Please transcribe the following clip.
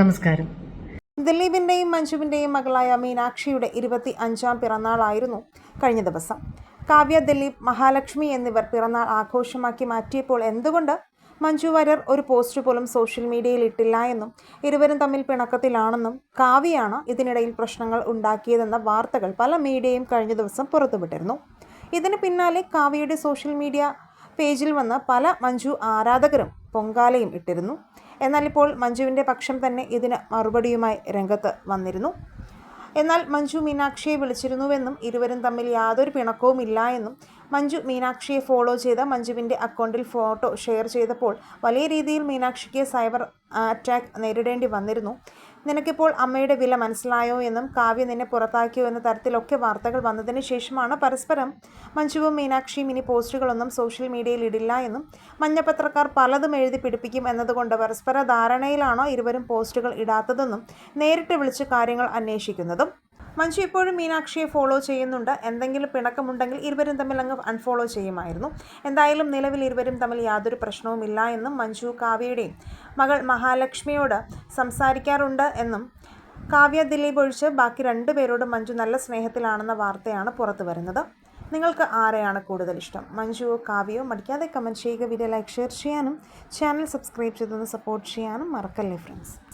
നമസ്കാരം. ദിലീപിന്റെയും മഞ്ജുവിന്റെയും മകളായ മീനാക്ഷിയുടെ ഇരുപത്തി അഞ്ചാം പിറന്നാളായിരുന്നു കഴിഞ്ഞ ദിവസം. കാവ്യ ദിലീപ് മഹാലക്ഷ്മി എന്നിവർ പിറന്നാൾ ആഘോഷമാക്കി മാറ്റിയപ്പോൾ എന്തുകൊണ്ട് മഞ്ജു വാര്യർ ഒരു പോസ്റ്റ് പോലും സോഷ്യൽ മീഡിയയിൽ ഇട്ടില്ല എന്നും ഇരുവരും തമ്മിൽ പിണക്കത്തിലാണെന്നും കാവ്യാണ് ഇതിനിടയിൽ പ്രശ്നങ്ങൾ ഉണ്ടാക്കിയതെന്ന വാർത്തകൾ പല മീഡിയയും കഴിഞ്ഞ ദിവസം പുറത്തുവിട്ടിരുന്നു. ഇതിന് പിന്നാലെ കാവ്യയുടെ സോഷ്യൽ മീഡിയ പേജിൽ വന്ന് പല മഞ്ജു ആരാധകരും പൊങ്കാലയും ഇട്ടിരുന്നു. എന്നാൽ ഇപ്പോൾ മഞ്ജുവിന്റെ പക്ഷം തന്നെ ഇതിന് മറുപടിയുമായി രംഗത്ത് വന്നിരുന്നു. എന്നാൽ മഞ്ജു മീനാക്ഷിയെ വിളിച്ചിരുന്നുവെന്നും ഇരുവരും തമ്മിൽ യാതൊരു പിണക്കവും ഇല്ല എന്നും മഞ്ജു മീനാക്ഷിയെ ഫോളോ ചെയ്ത മഞ്ജുവിന്റെ അക്കൗണ്ടിൽ ഫോട്ടോ ഷെയർ ചെയ്തപ്പോൾ വലിയ രീതിയിൽ മീനാക്ഷിക്ക് സൈബർ അറ്റാക്ക് നേരിടേണ്ടി വന്നിരുന്നു. നിനക്കിപ്പോൾ അമ്മയുടെ വില മനസ്സിലായോ എന്നും കാവ്യ നിന്നെ പുറത്താക്കിയോ എന്ന തരത്തിലൊക്കെ വാർത്തകൾ വന്നതിന് ശേഷമാണ് പരസ്പരം മഞ്ജുവും മീനാക്ഷിയും ഇനി പോസ്റ്റുകളൊന്നും സോഷ്യൽ മീഡിയയിൽ ഇടില്ല എന്നും മഞ്ഞപത്രക്കാർ പലതും എഴുതി പിടിപ്പിക്കും എന്നതുകൊണ്ട് പരസ്പര ധാരണയിലാണോ ഇരുവരും പോസ്റ്റുകൾ ഇടാത്തതെന്നും നേരിട്ട് വിളിച്ച് കാര്യങ്ങൾ അന്വേഷിക്കുന്നതും മഞ്ജു ഇപ്പോഴും മീനാക്ഷിയെ ഫോളോ ചെയ്യുന്നുണ്ട്. എന്തെങ്കിലും പിണക്കമുണ്ടെങ്കിൽ ഇരുവരും തമ്മിൽ അങ്ങ് അൺഫോളോ ചെയ്യുമായിരുന്നു. എന്തായാലും നിലവിൽ ഇരുവരും തമ്മിൽ യാതൊരു പ്രശ്നവുമില്ല എന്നും മഞ്ജു കാവ്യയുടെയും മകൾ മഹാലക്ഷ്മിയോട് സംസാരിക്കാറുണ്ട് എന്നും കാവ്യ ദിലീപ് ഒഴിച്ച് ബാക്കി രണ്ടുപേരോടും മഞ്ജു നല്ല സ്നേഹത്തിലാണെന്ന വാർത്തയാണ് പുറത്തു വരുന്നത്. നിങ്ങൾക്ക് ആരെയാണ് കൂടുതൽ ഇഷ്ടം? മഞ്ജുവോ കാവ്യോ മടിക്കാതെ കമന്റ് ചെയ്യുക വീഡിയോ ലൈക്ക് ഷെയർ ചെയ്യാനും ചാനൽ സബ്സ്ക്രൈബ് ചെയ്തൊന്ന് സപ്പോർട്ട് ചെയ്യാനും മറക്കല്ലേ ഫ്രണ്ട്സ്